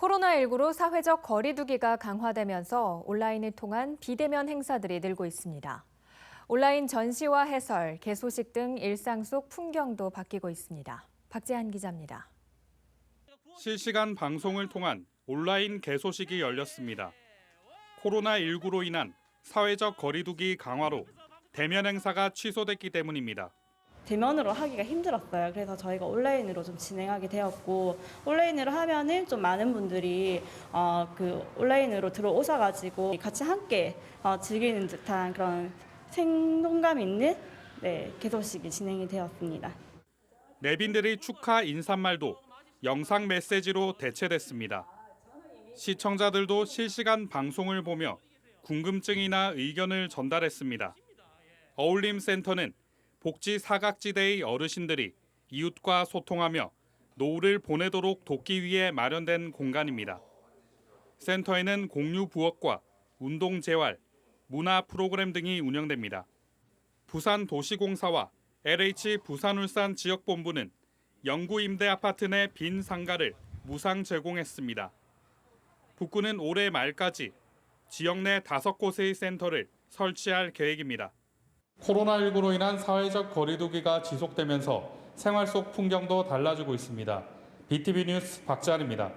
코로나19로 사회적 거리두기가 강화되면서 온라인을 통한 비대면 행사들이 늘고 있습니다. 온라인 전시와 해설, 개소식 등 일상 속 풍경도 바뀌고 있습니다. 박재한 기자입니다. 실시간 방송을 통한 온라인 개소식이 열렸습니다. 코로나19로 인한 사회적 거리두기 강화로 대면 행사가 취소됐기 때문입니다. 대면으로 하기가 힘들었어요. 그래서 저희가 온라인으로 좀 진행하게 되었고 온라인으로 하면은 좀 많은 분들이 어, 그 온라인으로 들어오셔가지고 같이 함께 어, 즐기는 듯한 그런 생동감 있는 네, 개소식이 진행이 되었습니다. 내빈들의 축하 인사말도 영상 메시지로 대체됐습니다. 시청자들도 실시간 방송을 보며 궁금증이나 의견을 전달했습니다. 어울림센터는 복지 사각지대의 어르신들이 이웃과 소통하며 노후를 보내도록 돕기 위해 마련된 공간입니다. 센터에는 공유 부엌과 운동 재활, 문화 프로그램 등이 운영됩니다. 부산 도시공사와 LH 부산울산 지역본부는 영구 임대 아파트 내 빈 상가를 무상 제공했습니다. 북구는 올해 말까지 지역 내 다섯 곳의 센터를 설치할 계획입니다. 코로나19로 인한 사회적 거리두기가 지속되면서 생활 속 풍경도 달라지고 있습니다. BTV 뉴스 박지한입니다.